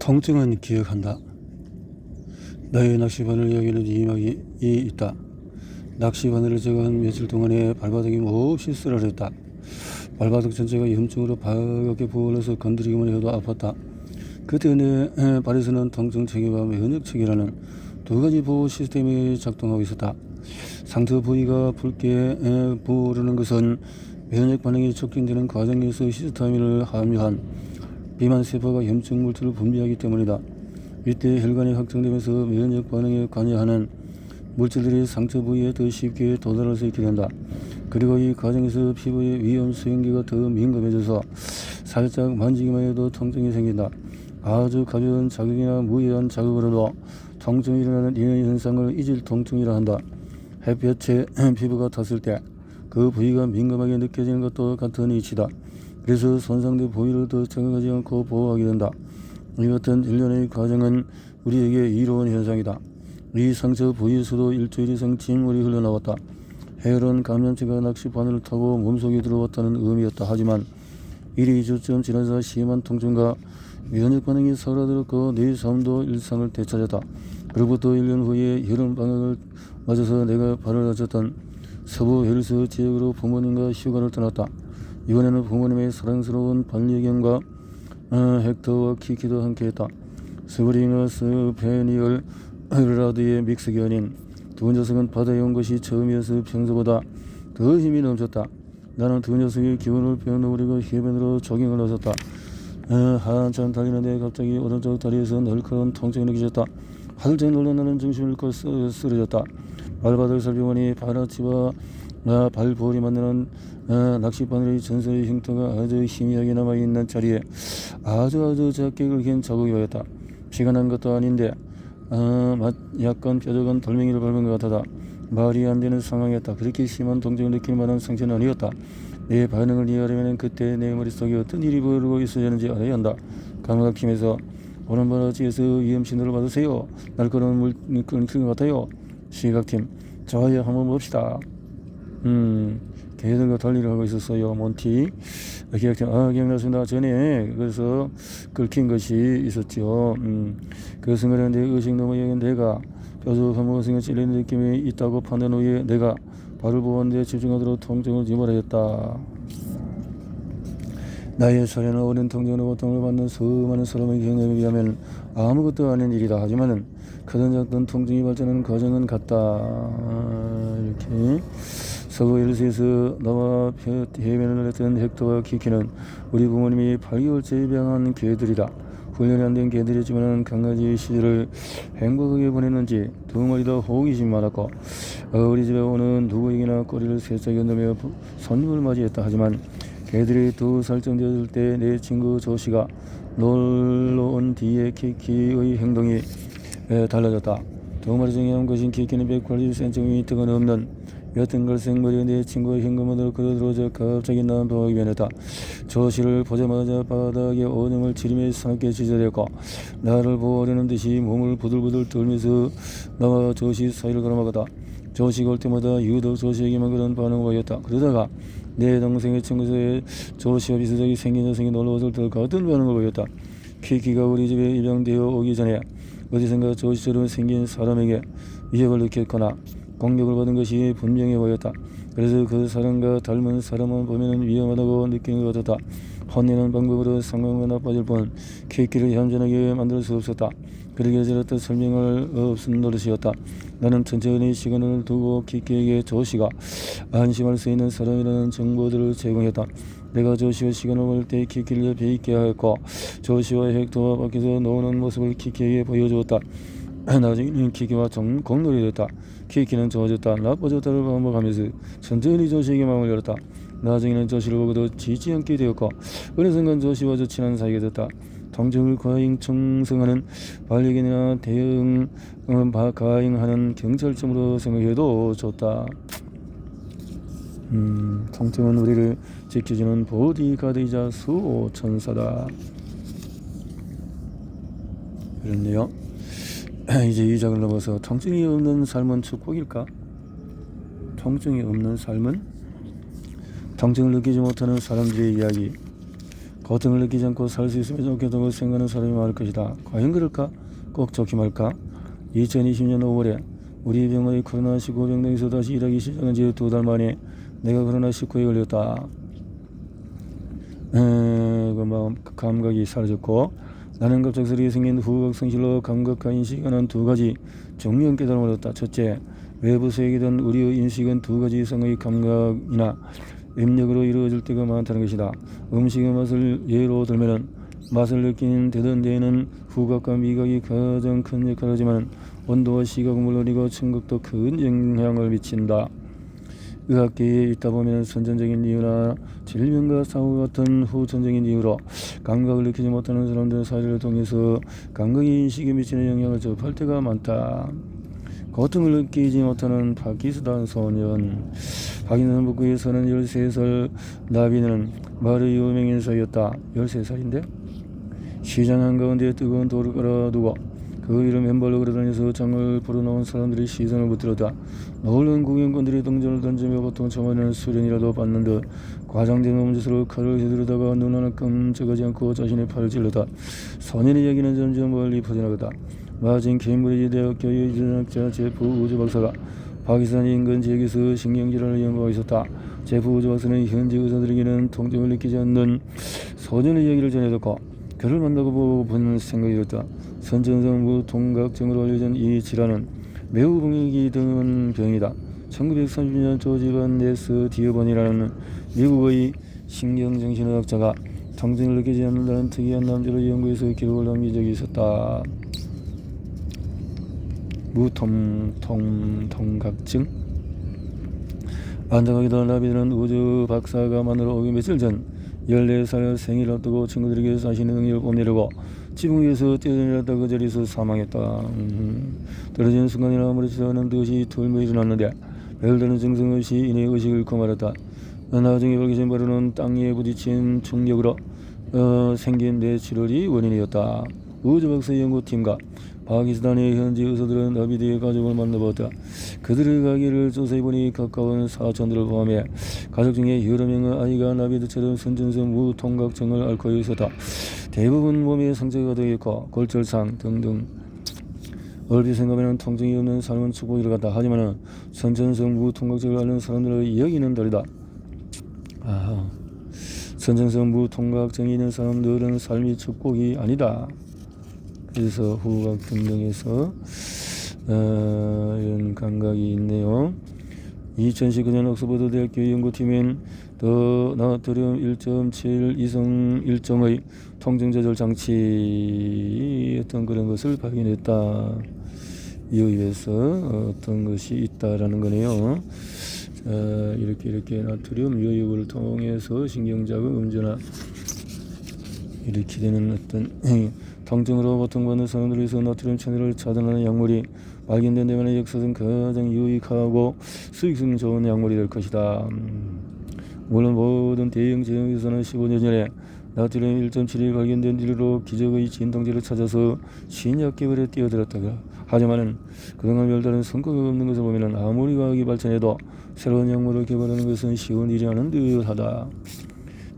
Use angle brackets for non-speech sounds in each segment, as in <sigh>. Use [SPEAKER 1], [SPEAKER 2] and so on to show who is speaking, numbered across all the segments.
[SPEAKER 1] 통증은 기억한다. 나의 낚시바늘 여기는 이막이 있다. 낚시바늘을 적은 며칠 동안에 발바닥이 몹시 쓰러졌다. 발바닥 전체가 염증으로 바갛게 부어서 건드리기만 해도 아팠다. 그때 내 에, 발에서는 통증 체계와 면역 체계라는 두 가지 보호 시스템이 작동하고 있었다. 상처 부위가 붉게 에, 부르는 것은 면역 반응이 촉진되는 과정에서 히스타민을 함유한 비만 세포가 염증 물질을 분비하기 때문이다. 이때 혈관이 확장되면서 면역 반응에 관여하는 물질들이 상처 부위에 더 쉽게 도달할 수 있게 된다. 그리고 이 과정에서 피부의 위험 수용기가 더 민감해져서 살짝 만지기만 해도 통증이 생긴다. 아주 가벼운 자극이나 무해한 자극으로도 통증이 일어나는 이런 현상을 이질 통증이라 한다. 햇볕에 <clears throat> 피부가 탔을 때 그 부위가 민감하게 느껴지는 것도 같은 이치다. 그래서 손상된 부위를 더 자극하지 않고 보호하게 된다. 이 같은 일련의 과정은 우리에게 이로운 현상이다. 이 상처 부위에서도 일주일 이상 진물이 흘러나왔다. 해열은 감염체가 낚시 바늘을 타고 몸속에 들어왔다는 의미였다. 하지만 일이 이주쯤 지나자 심한 통증과 면역 반응이 사라들었고 내 삶도 일상을 되찾았다. 그로부터 1년 후에 여름 방학을 맞아서 내가 발을 다쳤던 서부 헬스 지역으로 부모님과 휴가를 떠났다. 이번에는 부모님의 사랑스러운 반려견과 어, 헥터와 키키도 함께했다. 스브링어스 페니얼 라드의 아닌 두 녀석은 바다에 온 것이 처음이어서 평소보다 더 힘이 넘쳤다. 나는 두 녀석의 기운을 빼어놓으려고 해변으로 조깅을 나섰다. 어, 한참 달리는데 갑자기 오른쪽 다리에서 날카로운 통증이 느껴졌다. 하늘째 놀란 나는 정신을 잃고 쓰- 쓰러졌다. 발바닥을 살펴보니 발아치와 아, 발볼이 만드는 아, 낚싯바늘의 전설의 흉터가 아주 희미하게 남아있는 자리에 아주 아주 작게 긁힌 자국이 보였다. 피가 난 것도 아닌데 아, 맛- 약간 뾰족한 돌멩이를 밟은 것 같았다. 말이 안 되는 상황이었다. 그렇게 심한 동정을 느낄 만한 상처는 아니었다. 내 반응을 이해하려면 그때 내 머릿속에 어떤 일이 벌어지고 있었는지 알아야 한다. 감각힘에서 오른발아치에서 위험신호를 받으세요. 날카로운 물 끊긴 것 같아요. 시각팀 좋아요 한번 봅시다. 음 걔들과 달리를 하고 있었어요. 몬티 기억팀 아 기억났습니다. 전에 그래서 긁힌 것이 있었죠. 음 그 순간에 내 의식 너머에 내가 뾰족한 무엇인가 찔리는 느낌이 있다고 판단 후에 내가 발을 보았는데 집중하도록 통증을 유발하였다. 나의 사례는 어린 통증으로 고통을 받는 수많은 사람의 경험에 비하면 아무것도 아닌 일이다. 하지만은 크든 작든 통증이 발전하는 과정은 같다. 아, 이렇게 서부 일스에서 나와 혀- 해면을 했던 헥터와 키키는 우리 부모님이 8개월째 입양한 개들이다. 훈련이 안 된 개들이지만 강아지 시절을 행복하게 보냈는지 두 마리 다 호기심이 많았고 어, 우리 집에 오는 누구에게나 꼬리를 세차게 흔들며 부- 손님을 맞이했다. 하지만 개들이 두 살쯤 되었을 때 내 친구 조씨가 놀러 온 뒤에 키키의 행동이 에, 달라졌다. 두 마리 중에 한 것인 키키는 180cm가 넘는 갈색 머리에 내 친구의 현금으로 걸어들어져 갑자기 나은 방학이 변했다. 조씨를 보자마자 바닥에 오줌을 지리며 상하게 지저댔고 나를 보호하려는 듯이 몸을 부들부들 떨면서 나와 조씨 사이를 가로막았다. 조씨가 올 때마다 유독 조씨에게만 그런 반응을 보였다. 그러다가 내 동생의 친구의 조씨와 비슷하게 생긴 녀석이 놀러왔을 때 같은 반응을 보였다. 키키가 우리 집에 입양되어 오기 전에 어디선가 조씨처럼 생긴 사람에게 위협을 느꼈거나 공격을 받은 것이 분명해 보였다. 그래서 그 사람과 닮은 사람만 보면 위험하다고 느끼는 것 같았다. 혼내는 방법으로 상황이 나빠질 뿐 키키를 얌전하게 만들 수 없었다. 그러게 저렇듯 설명할 없은 노릇이었다. 나는 천천히 시간을 두고 키키에게 조씨가 안심할 수 있는 사람이라는 정보들을 제공했다. 내가 조씨와 시간을 보낼 때 키키를 옆에 있게 하였고 조씨와 헥터와 밖에서 노는 모습을 키키에게 보여주었다. <clears throat> 나중에는 키키와 정, 공놀이 됐다. 키키는 좋아졌다. 나빠졌다를 반복하면서 천천히 조씨에게 마음을 열었다. 나중에는 조씨를 보고도 지지 않게 되었고 어느 순간 조씨와 저 친한 사이가 됐다. 통증을 과잉 청성하는 반려견이나 대응 어, 바- 가행하는 경찰쯤으로 생각해도 좋다. 음, 통증은 우리를 지켜주는 보디가드이자 수호천사다. 그렇네요. <clears throat> 이제 이 장을 넘어서 통증이 없는 삶은 축복일까? 통증이 없는 삶은 통증을 느끼지 못하는 사람들의 이야기. 고통을 느끼지 않고 살 수 있으면 좋겠다고 생각하는 사람이 많을 것이다. 과연 그럴까? 꼭 좋게 말까? 2020년 5월에 우리 병원의 코로나19 병동에서 다시 일하기 시작한 지 두 달 만에 내가 코로나19에 걸렸다. 에, 그 마음 감각이 사라졌고 나는 갑작스레 생긴 후각 성실로 감각과 인식에 관한 두 가지 정리한 깨달음을 얻었다. 첫째, 외부 세계든 우리의 인식은 두 가지 이상의 감각이나 입력으로 이루어질 때가 많다는 것이다. 음식의 맛을 예로 들면은 맛을 느끼는 되던 데에는 후각과 미각이 가장 큰 역할을 하지만 온도와 시각은 물론이고 청각도 큰 영향을 미친다. 의학계에 있다 보면 선천적인 이유나 질병과 사후 같은 후천적인 이유로 감각을 느끼지 못하는 사람들은 사회를 통해서 감각이 인식에 미치는 영향을 접할 때가 많다. 고통을 느끼지 못하는 파키스탄 소년 파키스탄 북부에 사는 13살 나비는 마을의 유명 인사였다. 13살인데? 시장 한가운데 뜨거운 돌을 깔아두고 그 위로 맨발로 걸어다니면서 장을 불어넣은 사람들의 시선을 붙들었다. 놀란 구경꾼들이 동전을 던지며 보통 처음에는 수련이라도 받는 듯 과장된 몸짓으로 칼을 휘두르다가 눈 하나 끔찍하지 않고 자신의 팔을 찔렀다. 소년의 이야기는 점점 멀리 퍼져나갔다. 마침 케임브리지 대학교의 지정학자 제프 우주 박사가 파키스탄 인근 지역에서 신경질환을 연구하고 있었다. 제프 우주 박사는 현지 의사들에게는 통증을 느끼지 않는 소년의 이야기를 전해 듣고 그를 만나고 보는 생각이 들었다. 선천성 무통각증으로 알려진 이 질환은 매우 병역이 드문 병이다. 1930년 조지반 네스 디어번이라는 미국의 신경정신의학자가 통증을 느끼지 않는다는 특이한 남자를 연구해서 기록을 남긴 적이 있었다. 무통통통각증 안정하기도 나비는 우주 박사가 만나러 오기 며칠 전 14살 생일 앞두고 친구들에게 자신의 능력을 뽐내려고 지붕 위에서 뛰어내렸다 그 자리에서 사망했다. 음, 떨어지는 순간이나 아무렇지도 않은 듯이 돌며 일어났는데 별다른 증상 없이 이내 의식을 잃고 말았다. 나중에 밝혀진 바로는 땅에 부딪힌 충격으로 어, 생긴 뇌출혈이 원인이었다. 우주박사 연구팀과 파키스탄의 현지 의사들은 나비드의 가족을 만나보았다. 그들의 가게를 조사해 보니 가까운 사촌들을 포함해 가족 중에 여러 명의 아이가 나비드처럼 선천성 무통각증을 앓고 있었다. 대부분 몸에 상처가 가득했고 골절상 등등 얼핏 생각하면 통증이 없는 삶은 축복이라 같다. 하지만 선천성 무통각증을 앓는 사람들의 이야기는 다르다. 아, 선천성 무통각증이 있는 사람들은 삶이 축복이 아니다. 그래서 후각 등등에서 어, 이런 감각이 있네요. 2019년 옥스퍼드 대학교 연구팀은 더 나트륨 1.7 이성 일정의 통증 조절 장치 어떤 그런 것을 발견했다. 이에 의해서 어떤 것이 있다라는 거네요. 자, 이렇게 이렇게 나트륨 요육을 통해서 신경자극 음전화 이렇게 되는 어떤 통증으로 고통받는 사람들에서 나트륨 천연을 차단하는 약물이 발견된 데만의 역사상 가장 유익하고 수익성 좋은 약물이 될 것이다. 음, 물론 모든 대형 제형에서는 15년 전에 나트륨 1.7이 발견된 뒤로 기적의 진통제를 찾아서 신약 개발에 뛰어들었다가 하지만은 그동안 별다른 성과가 없는 것을 보면은 아무리 과학이 발전해도 새로운 약물을 개발하는 것은 쉬운 일이 아닌 듯하다.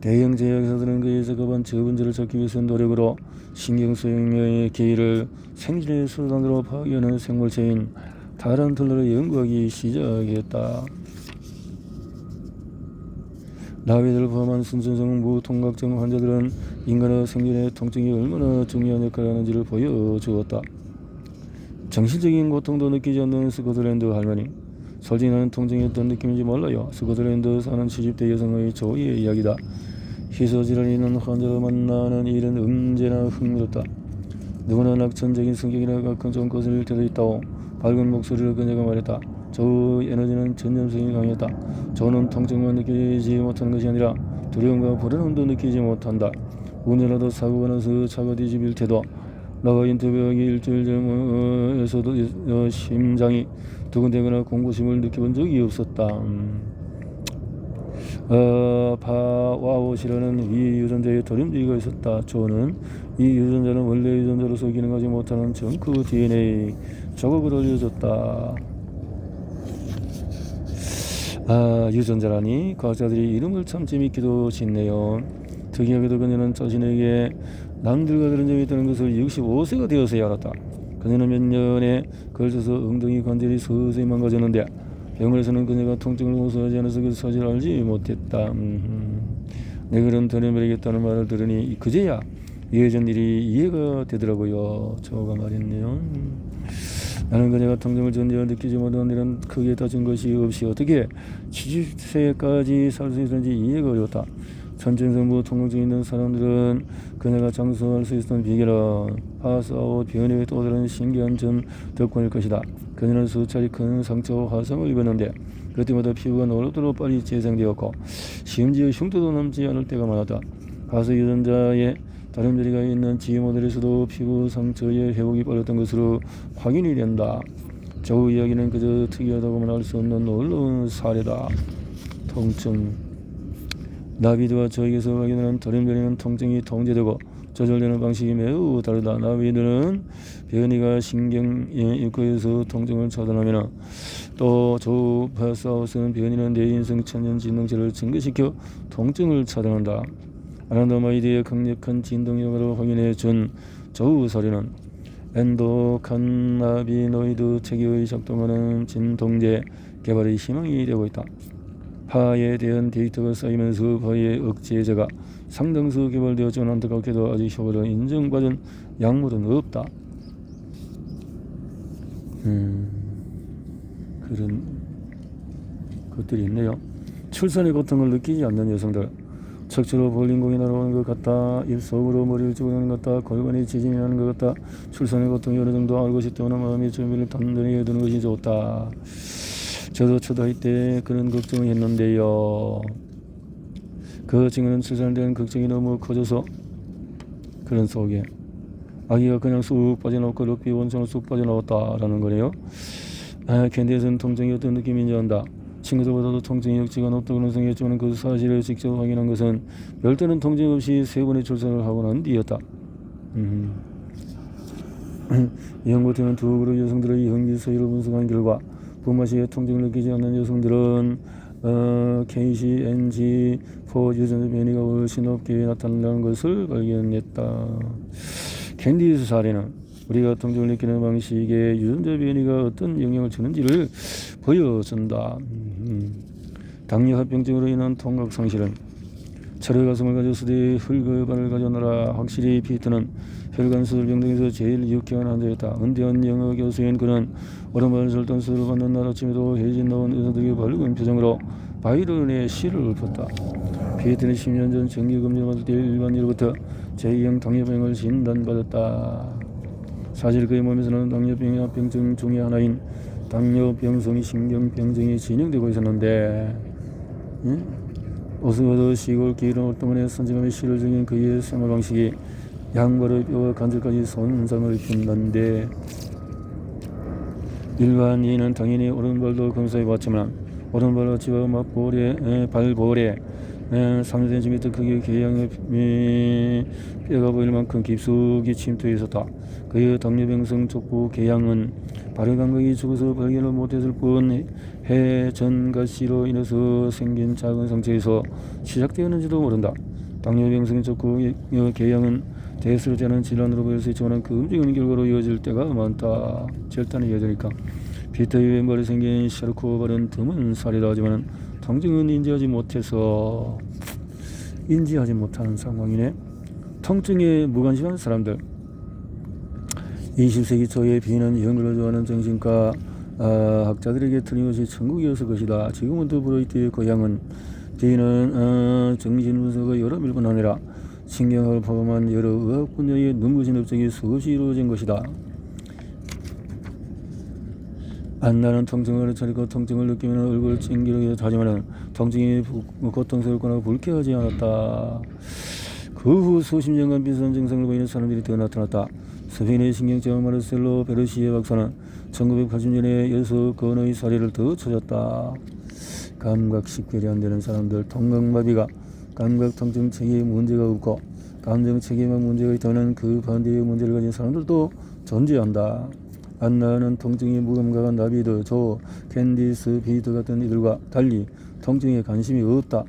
[SPEAKER 1] 대형 제약사들은 그에서 급한 저분자를 찾기 위해서 노력으로 신경소형의 기회를 생존의 수단으로 파괴하는 생물체인 타란툴라를 연구하기 시작했다. 나비들을 포함한 선천성 무통각증 환자들은 인간의 생존에 통증이 얼마나 중요한 역할을 하는지를 보여주었다. 정신적인 고통도 느끼지 않는 스코틀랜드 할머니. 솔직히 나는 통증이 어떤 느낌인지 몰라요. 스코틀랜드 사는 70대 여성의 조이의 이야기다. 희소질환이 있는 환자를 만나는 일은 언제나 흥미롭다. 누구나 낙천적인 성격이라 가끔 좀 거슬릴 때도 있다오. 밝은 목소리로 그녀가 말했다. 저의 에너지는 전염성이 강했다. 저는 통증만 느끼지 못하는 것이 아니라 두려움과 불안함도 느끼지 못한다. 운전하다 사고가 나서 차가 뒤집힐 때도 나가 인터뷰하기 일주일 전에서도 어, 심장이 두근대거나 공고심을 느껴본 적이 없었다. 음. 어, 바와웃이라는 이 유전자에 돌림지기가 있었다. 조는 이 유전자는 원래 유전자로서 기능하지 못하는 정크 DNA 조각을 알려줬다. 아, 유전자라니 과학자들이 이름을 참 재밌게도 짓네요. 특이하게도 그녀는 자신에게 남들과 다른 점이 있다는 것을 65세가 되어서야 알았다. 그녀는 몇 년에 걸쳐서 엉덩이 관절이 서서히 망가졌는데 병원에서는 그녀가 통증을 호소하지 않아서 그 사실을 알지 못했다. 음, 내 그런 돌려버리겠다는 말을 들으니 그제야 예전 일이 이해가 되더라고요. 저가 말했네요. 음. 나는 그녀가 통증을 전혀 느끼지 못한 이런 크게 다친 것이 없이 어떻게 70세까지 살 수 있는지 이해가 어려웠다. 전쟁성부 통증이 있는 사람들은 그녀가 장수할 수 있었던 비결은 파스아웃 변형의 또 다른 신기한 점 덕분일 것이다. 그녀는 수차례 큰 상처와 화상을 입었는데 그때마다 피부가 노릇도록 빨리 재생되었고 심지어 흉터도 남지 않을 때가 많았다. 가수 유전자에 다른 별이가 있는 지휘 모델에서도 피부 상처의 회복이 빨랐던 것으로 확인이 된다. 저우 이야기는 그저 특이하다고만 할 수 없는 놀라운 사례다. 통증 나비드와 저에게서 확인하는 다른 변이는 통증이 통제되고 조절되는 방식이 매우 다르다. 나비드는 변이가 신경 입구에서 통증을 차단하면 또 조우 파스하우스는 변이는 뇌인성 천연 진동체를 증가시켜 통증을 차단한다. 아난도마이드의 강력한 진동 효과를 확인해 준 저우 사례는 엔도칸나비노이드 체계의 작동하는 진동제 개발의 희망이 되고 있다. 파에 대한 데이터가 쌓이면서 파의 억제제가 상당수 개발되었지만 안타깝게도 아직 효과를 인정받은 약물은 없다. 음, 그런 것들이 있네요. 출산의 고통을 느끼지 않는 여성들. 척추로 볼링공이 날아오는 것 같다. 입 속으로 머리를 집어넣는 것 같다. 골반이 지짐이 나는 것 같다. 출산의 고통이 어느 정도 알고 싶다면 마음의 준비를 단단히 해두는 것이 좋다. 저도 초등학교 때 그런 걱정을 했는데요. 그 친구는 대한 걱정이 너무 커져서 그런 속에 아기가 그냥 쑥 빠져나오고 럭비 원천으로 쑥 빠져나왔다라는 거네요. 아, 캔디에서는 통증이 어떤 느낌인지 안다. 친구들보다도 통증이 역지가 높다고는 생각했지만 그 사실을 직접 확인한 것은 별다른 통증 없이 세 번의 출산을 하고 난 뒤였다. 음. <clears throat> 이 연구팀은 두 그룹 여성들의 현기 서열을 분석한 결과 부마시에 통증을 느끼지 않는 여성들은 어, KCNG 포 유전자 변이가 훨씬 높게 나타난다는 것을 발견했다. 캔디스 사례는 우리가 통증을 느끼는 방식에 유전자 변이가 어떤 영향을 주는지를 보여준다. 음. 당뇨 합병증으로 인한 통각 상실은 철의 가슴을 가졌을 때 혈관을 가져노라 확실히 피트는 혈관 수술 병동에서 제일 유쾌한 환자였다. 은대한 영어 교수인 그는 오랜만에 절단 수술을 받는 날 아침에도 혜진 나온 의사들이 밝은 표정으로 바이런의 시를 읊었다. 피트는 10년 전 정기검진 받을 때 일반인으로부터 제2형 당뇨병을 진단받았다. 사실 그의 몸에서는 당뇨병의 합병증 중의 하나인 당뇨병성이 신경병증이 진행되고 있었는데 응? 오스워드 시골 기름 활동원의 선지감의 시를 중인 그의 생활 방식이 양발의 뼈와 관절까지 손상을 입힌다는데 일반인은 당연히 오른발도 검사해 봤지만 오른발 어치와 막볼에 발볼에 3cm 크기의 개양의 뼈가 보일 만큼 깊숙이 침투해 있었다. 그의 당뇨병성 족부 개양은 발의 감각이 죽어서 발견을 못했을 뿐 해전가시로 인해서 생긴 작은 상처에서 시작되었는지도 모른다. 당뇨병성 족부 개양은 대수롭지 않은 질환으로 수 있지만 그 움직이는 결과로 이어질 때가 많다. 절단이 이어지니까. 피터의 왼발에 생긴 샤르코발은 드문 사례다 하지만 통증은 인지하지 못해서 인지하지 못하는 상황이네. 통증에 무관심한 사람들. 20세기 초에 비는 연극을 좋아하는 정신과 어, 학자들에게 틀림없이 천국이었을 것이다. 지금은 더 브로이트의 고향은 비는 어, 정신분석의 여러 밀뿐 아니라 신경학을 포함한 여러 의학 분야의 눈부신 업적이 수없이 이루어진 것이다. 안나는 통증을 차리고 통증을 느끼면 얼굴을 찡기르게 하지만 통증이 고통스럽거나 불쾌하지 않았다. 그 후 수십 년간 비슷한 증상을 보이는 사람들이 더 나타났다. 스페인의 신경제와 마르셀로 베르시에 박사는 1980년에 여섯 건의 사례를 더 찾았다. 감각 식별이 안 되는 사람들, 통각마비가 감각 통증 체계에 문제가 없고 감정 체계만 문제가 있다는 그 반대의 문제를 가진 사람들도 존재한다. 안 나는 통증이 무감각한 나비드, 조, 캔디스, 비드 같은 이들과 달리 통증에 관심이 없다.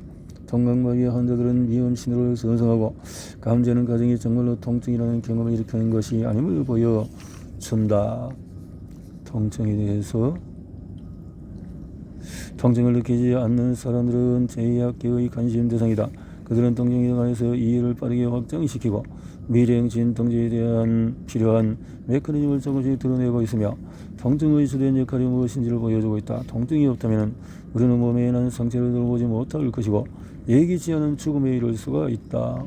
[SPEAKER 1] 통각마비의 환자들은 미음 신호를 선성하고 감지하는 과정이 정말로 통증이라는 경험을 일으키는 것이 아님을 보여준다. 통증에 대해서 통증을 느끼지 않는 사람들은 제약계의 관심 대상이다. 그들은 통증에 관해서 이해를 빠르게 확장시키고 미래행진 통증에 대한 필요한 메커니즘을 조금씩 드러내고 있으며 통증의 주된 역할이 무엇인지를 보여주고 있다. 통증이 없다면 우리는 몸에 난 상처를 돌보지 못할 것이고 예기치 않은 죽음에 이를 수가 있다.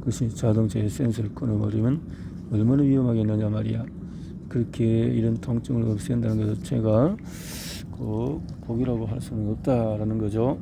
[SPEAKER 1] 그것이 자동차의 센서를 끊어버리면 얼마나 위험하겠느냐 말이야. 그렇게 이런 통증을 없앤다는 것 자체가 꼭 복이라고 할 수는 없다라는 거죠.